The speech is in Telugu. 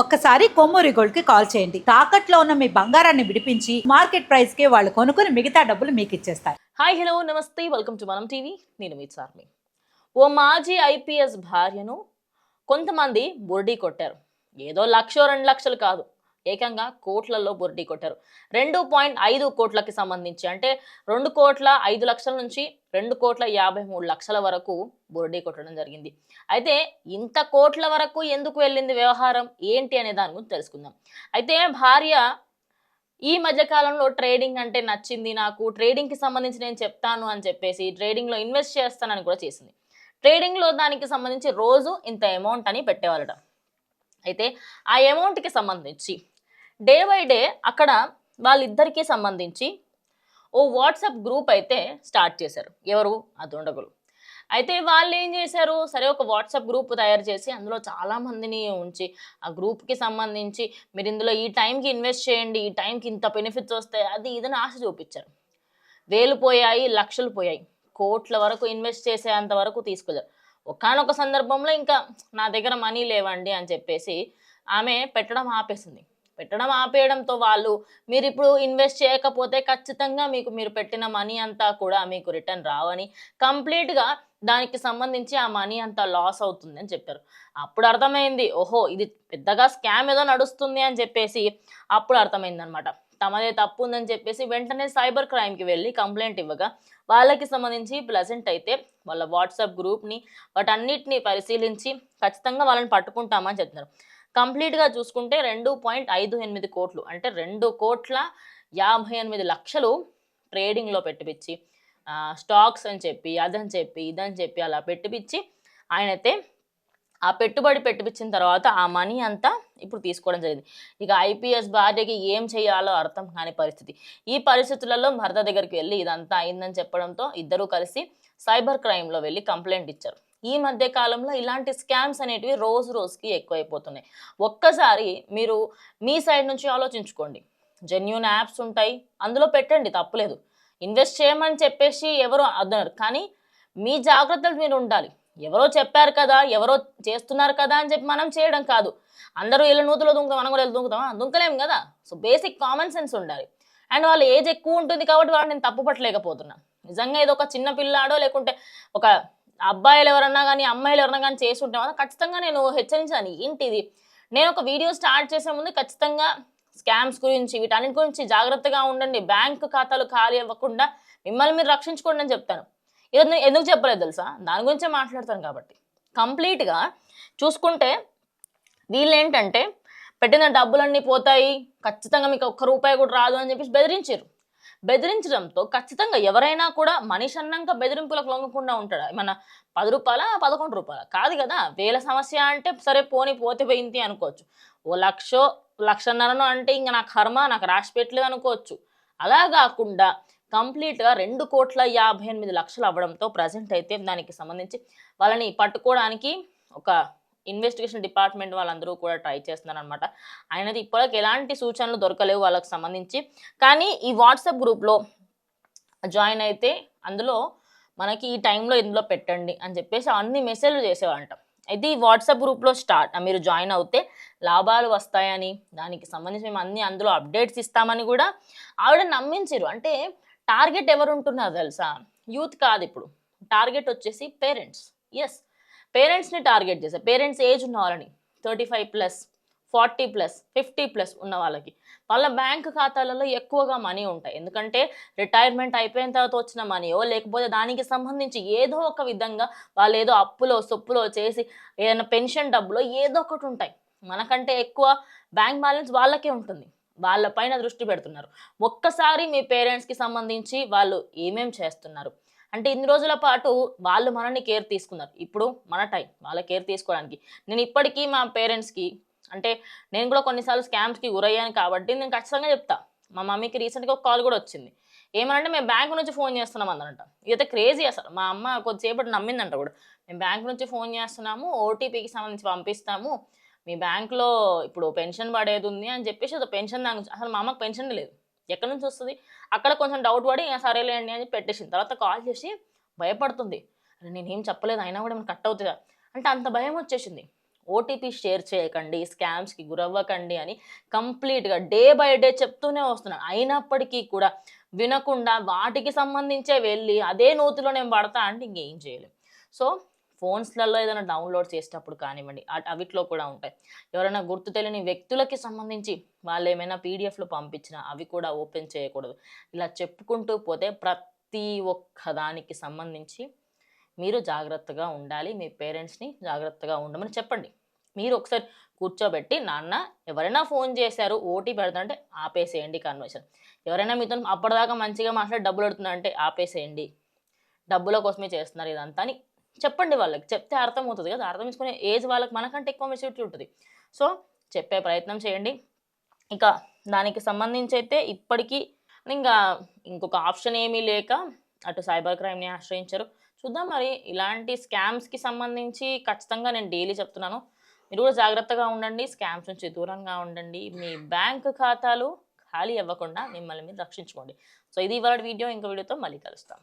ఒక్కసారి కొమ్మూరి గోల్డ్కి కాల్ చేయండి. తాకట్లో ఉన్న మీ బంగారాన్ని విడిపించి మార్కెట్ ప్రైస్కి వాళ్ళు కొనుక్కుని మిగతా డబ్బులు మీకు ఇచ్చేస్తారు. Hi hello namaste. Welcome to Manam TV. నేను మీ సార్మి ఓ మాజీ ఐపీఎస్ భార్యను కొంతమంది బుర్డీ కొట్టారు. ఏదో లక్షో రెండు లక్షలు కాదు. ఏకంగా కోట్లలో బొర్డీ కొట్టారు. రెండు పాయింట్ ఐదు కోట్లకి సంబంధించి అంటే రెండు కోట్ల ఐదు లక్షల నుంచి రెండు కోట్ల యాభై మూడు లక్షల వరకు బుర్డీ కొట్టడం జరిగింది. అయితే ఇంత కోట్ల వరకు ఎందుకు వెళ్ళింది వ్యవహారం? ఏంటి అనే దాని గురించి తెలుసుకుందాం. అయితే భార్య ఈ మధ్యకాలంలో ట్రేడింగ్ అంటే నచ్చింది నాకు ట్రేడింగ్కి సంబంధించి నేను చెప్తాను అని చెప్పేసి ట్రేడింగ్లో ఇన్వెస్ట్ చేస్తానని కూడా చేసింది. ట్రేడింగ్లో దానికి సంబంధించి రోజు ఇంత అమౌంట్ అని పెట్టేవాళ్ళట. అయితే ఆ అమౌంట్కి సంబంధించి డే బై డే అక్కడ వాళ్ళిద్దరికీ సంబంధించి ఓ వాట్సాప్ గ్రూప్ అయితే స్టార్ట్ చేశారు. ఎవరు? అదుండగులు అయితే వాళ్ళు ఏం చేశారు? సరే ఒక వాట్సాప్ గ్రూప్ తయారు చేసి అందులో చాలా మందిని ఉంచి ఆ గ్రూప్కి సంబంధించి మీరు ఇందులో ఈ టైంకి ఇన్వెస్ట్ చేయండి ఈ టైంకి ఇంత బెనిఫిట్స్ వస్తాయి అది ఇదని ఆశ చూపించారు. వేలు పోయాయి లక్షలు పోయాయి. కోట్ల వరకు ఇన్వెస్ట్ చేసేంత వరకు తీసుకెళ్ళారు ఒకనొక సందర్భంలో ఇంకా నా దగ్గర మనీ లేవండి అని చెప్పేసి ఆమె పెట్టడం ఆపేసింది. పెట్టడం ఆపేయడంతో వాళ్ళు మీరు ఇప్పుడు ఇన్వెస్ట్ చేయకపోతే ఖచ్చితంగా మీకు మీరు పెట్టిన మనీ అంతా కూడా మీకు రిటర్న్ రావని కంప్లీట్గా దానికి సంబంధించి ఆ మనీ అంతా లాస్ అవుతుంది అని చెప్పారు. అప్పుడు అర్థమైంది ఓహో ఇది పెద్దగా స్కామ్ ఏదో నడుస్తుంది అని చెప్పేసి అప్పుడు అర్థమైంది అనమాట తమదే తప్పు ఉందని చెప్పేసి వెంటనే సైబర్ క్రైమ్కి వెళ్ళి కంప్లైంట్ ఇవ్వగా వాళ్ళకి సంబంధించి ప్లెజెంట్ అయితే వాళ్ళ వాట్సాప్ గ్రూప్ని వాటన్నిటిని పరిశీలించి ఖచ్చితంగా వాళ్ళని పట్టుకుంటామని చెప్తున్నారు కంప్లీట్గా చూసుకుంటే రెండు పాయింట్ ఐదు ఎనిమిది కోట్లు అంటే రెండు కోట్ల యాభై ఎనిమిది లక్షలు ట్రేడింగ్లో పెట్టిపిచ్చి స్టాక్స్ అని చెప్పి అదని చెప్పి ఇదని చెప్పి అలా పెట్టిపిచ్చి ఆయనైతే ఆ పెట్టుబడి పెట్టిపించిన తర్వాత ఆ మనీ అంతా ఇప్పుడు తీసుకోవడం జరిగింది. ఇక ఐపీఎస్ భార్యకి ఏం చేయాలో అర్థం కాని పరిస్థితి. ఈ పరిస్థితులలో భర్త దగ్గరికి వెళ్ళి ఇదంతా అయిందని చెప్పడంతో ఇద్దరూ కలిసి సైబర్ క్రైమ్లో వెళ్ళి కంప్లైంట్ ఇచ్చారు. ఈ మధ్య కాలంలో ఇలాంటి స్కామ్స్ అనేటివి రోజు రోజుకి ఎక్కువైపోతున్నాయి. ఒక్కసారి మీరు మీ సైడ్ నుంచి ఆలోచించుకోండి. జెన్యున్ యాప్స్ ఉంటాయి. అందులో పెట్టండి తప్పులేదు. ఇన్వెస్ట్ చేయమని చెప్పేసి ఎవరు అద్దన్నారు కానీ మీ జాగ్రత్తలు మీరు ఉండాలి. ఎవరో చెప్పారు కదా ఎవరో చేస్తున్నారు కదా అని చెప్పి మనం చేయడం కాదు. అందరూ వెళ్ళి నూతులో దుంకుతాం మనం కూడా వెళ్ళి దుంకుతామా దుంకలేం కదా. సో బేసిక్ కామన్ సెన్స్ ఉండాలి. అండ్ వాళ్ళ ఏజ్ ఎక్కువ ఉంటుంది కాబట్టి వాళ్ళని నేను తప్పు పట్టలేకపోతున్నా నిజంగా ఇది ఒక చిన్న పిల్లాడో లేకుంటే ఒక అబ్బాయిలు ఎవరన్నా కానీ అమ్మాయిలు ఎవరన్నా కానీ చేసి ఉంటే ఖచ్చితంగా నేను హెచ్చరించాను. ఏంటిది? నేను ఒక వీడియో స్టార్ట్ చేసే ముందు ఖచ్చితంగా స్కామ్స్ గురించి వీటన్నిటి గురించి జాగ్రత్తగా ఉండండి. బ్యాంక్ ఖాతాలు ఖాళీ అవ్వకుండా మిమ్మల్ని మీరు రక్షించుకోండి అని చెప్తాను. ఇది నేను ఎందుకు చెప్పలేదు తెలుసా? దాని గురించే మాట్లాడతాను కాబట్టి. కంప్లీట్గా చూసుకుంటే వీళ్ళు ఏంటంటే పెట్టిన డబ్బులన్నీ పోతాయి ఖచ్చితంగా మీకు ఒక్క రూపాయి కూడా రాదు అని చెప్పేసి బెదిరించారు. బెదిరించడంతో ఖచ్చితంగా ఎవరైనా కూడా మనిషి అన్నాక బెదిరింపులకు లొంగకుండా ఉంటాడు? మన పది రూపాయల పదకొండు రూపాయల? కాదు కదా వేల సమస్య అంటే సరే పోని పోతే పోయింది అనుకోవచ్చు. ఓ లక్షో లక్షన్నరనో అంటే ఇంకా నా కర్మ నాకు రాసి పెట్టలేదు అనుకోవచ్చు. అలా కాకుండా కంప్లీట్గా రెండు కోట్ల యాభై ఎనిమిది లక్షలు అవ్వడంతో ప్రజెంట్ అయితే దానికి సంబంధించి వాళ్ళని పట్టుకోవడానికి ఒక ఇన్వెస్టిగేషన్ డిపార్ట్మెంట్ వాళ్ళందరూ కూడా ట్రై చేస్తున్నారు అనమాట ఆయనది ఇప్పటికి ఎలాంటి సూచనలు దొరకలేవు వాళ్ళకి సంబంధించి. కానీ ఈ వాట్సాప్ గ్రూప్లో జాయిన్ అయితే అందులో మనకి ఈ టైంలో ఇందులో పెట్టండి అని చెప్పేసి అన్ని మెసేజ్లు చేసేవాళ్ళంట. అయితే ఈ వాట్సాప్ గ్రూప్లో స్టార్ట్ మీరు జాయిన్ అవుతే లాభాలు వస్తాయని దానికి సంబంధించి మేము అన్ని అందులో అప్డేట్స్ ఇస్తామని కూడా ఆవిడ నమ్మించారు అంటే టార్గెట్ ఎవరు ఉంటున్నారు తెలుసా? యూత్ కాదు ఇప్పుడు. టార్గెట్ వచ్చేసి పేరెంట్స్ ఎస్ పేరెంట్స్ని టార్గెట్ చేశారు. పేరెంట్స్ ఏజ్ ఉన్న వాళ్ళని thirty five plus forty plus fifty plus ఉన్న వాళ్ళకి. వాళ్ళ బ్యాంక్ ఖాతాలలో ఎక్కువగా మనీ ఉంటాయి. ఎందుకంటే రిటైర్మెంట్ అయిపోయిన తర్వాత వచ్చిన మనీయో లేకపోతే దానికి సంబంధించి ఏదో ఒక విధంగా వాళ్ళు ఏదో అప్పులో సొప్పులో చేసి ఏదైనా పెన్షన్ డబ్బులో ఏదో ఒకటి ఉంటాయి. మనకంటే ఎక్కువ బ్యాంక్ బ్యాలెన్స్ వాళ్ళకే ఉంటుంది. వాళ్ళపైన దృష్టి పెడుతున్నారు. ఒక్కసారి మీ పేరెంట్స్కి సంబంధించి వాళ్ళు ఏమేం చేస్తున్నారు? అంటే ఇన్ని రోజుల పాటు వాళ్ళు మనల్ని కేర్ తీసుకున్నారు. ఇప్పుడు మన టైం వాళ్ళ కేర్ తీసుకోవడానికి. నేను ఇప్పటికీ మా పేరెంట్స్కి అంటే నేను కూడా కొన్నిసార్లు స్కామ్స్కి గురయ్యాను కాబట్టి నేను ఖచ్చితంగా చెప్తా. మా మమ్మీకి రీసెంట్గా ఒక కాల్ కూడా వచ్చింది. ఏమనంటే మేము బ్యాంక్ నుంచి ఫోన్ చేస్తున్నాం అందనంట ఇదైతే క్రేజీ అసలు. మా అమ్మ కొద్దిసేపటి నమ్మిందంట కూడా. మేము బ్యాంక్ నుంచి ఫోన్ చేస్తున్నాము ఓటీపీకి సంబంధించి పంపిస్తాము. మీ బ్యాంక్లో ఇప్పుడు పెన్షన్ పడేది ఉంది అని చెప్పేసి అది పెన్షన్ దాని అసలు మా అమ్మకి పెన్షన్ లేదు. ఎక్కడి నుంచి వస్తుంది? అక్కడ కొంచెం డౌట్ పడి సరేలేండి అని పెట్టేసిన తర్వాత కాల్ చేసి భయపడుతుంది. నేనేం చెప్పలేదు అయినా కూడా ఏమైనా కట్ అవుతుందా? అంటే అంత భయం వచ్చేసింది. ఓటీపీ షేర్ చేయకండి స్కామ్స్కి గురవ్వకండి అని కంప్లీట్గా డే బై డే చెప్తూనే వస్తున్నాను అయినప్పటికీ కూడా వినకుండా వాటికి సంబంధించే వెళ్ళి అదే నూతిలో నేను పడతా అంటే ఇంకేం చేయలేం. సో ఫోన్స్లలో ఏదైనా డౌన్లోడ్ చేసేటప్పుడు కానివ్వండి అవిట్లో కూడా ఉంటాయి. ఎవరైనా గుర్తు తెలియని వ్యక్తులకి సంబంధించి వాళ్ళు ఏమైనా పీడిఎఫ్లు పంపించినా అవి కూడా ఓపెన్ చేయకూడదు. ఇలా చెప్పుకుంటూ పోతే ప్రతి ఒక్క దానికి సంబంధించి మీరు జాగ్రత్తగా ఉండాలి మీ పేరెంట్స్ని జాగ్రత్తగా ఉండమని చెప్పండి. మీరు ఒకసారి కూర్చోబెట్టి నాన్న ఎవరైనా ఫోన్ చేశారు ఓటీ పెడతానంటే ఆపేసేయండి కన్వర్షన్ ఎవరైనా మీతో అప్పటిదాకా మంచిగా మాట్లాడి డబ్బులు అడుగుతున్నారంటే ఆపేసేయండి. డబ్బుల కోసమే చేస్తున్నారు ఇదంతా అని చెప్పండి వాళ్ళకి. చెప్తే అర్థమవుతుంది కదా. అర్థం చేసుకునే ఏజ్ వాళ్ళకి మనకంటే ఎక్కువ మెచ్యూరిటీ ఉంటుంది. సో చెప్పే ప్రయత్నం చేయండి. ఇక దానికి సంబంధించి అయితే ఇప్పటికీ ఇంకా ఇంకొక ఆప్షన్ ఏమీ లేక అటు సైబర్ క్రైమ్ని ఆశ్రయించారు. చూద్దాం మరి ఇలాంటి స్కామ్స్కి సంబంధించి ఖచ్చితంగా నేను డైలీ చెప్తున్నాను. మీరు కూడా జాగ్రత్తగా ఉండండి. స్కామ్స్ నుంచి దూరంగా ఉండండి. మీ బ్యాంక్ ఖాతాలు ఖాళీ అవ్వకుండా మిమ్మల్ని మీరు రక్షించుకోండి. సో ఇది ఇవాళ వీడియో. ఇంకో వీడియోతో మళ్ళీ కలుస్తాం.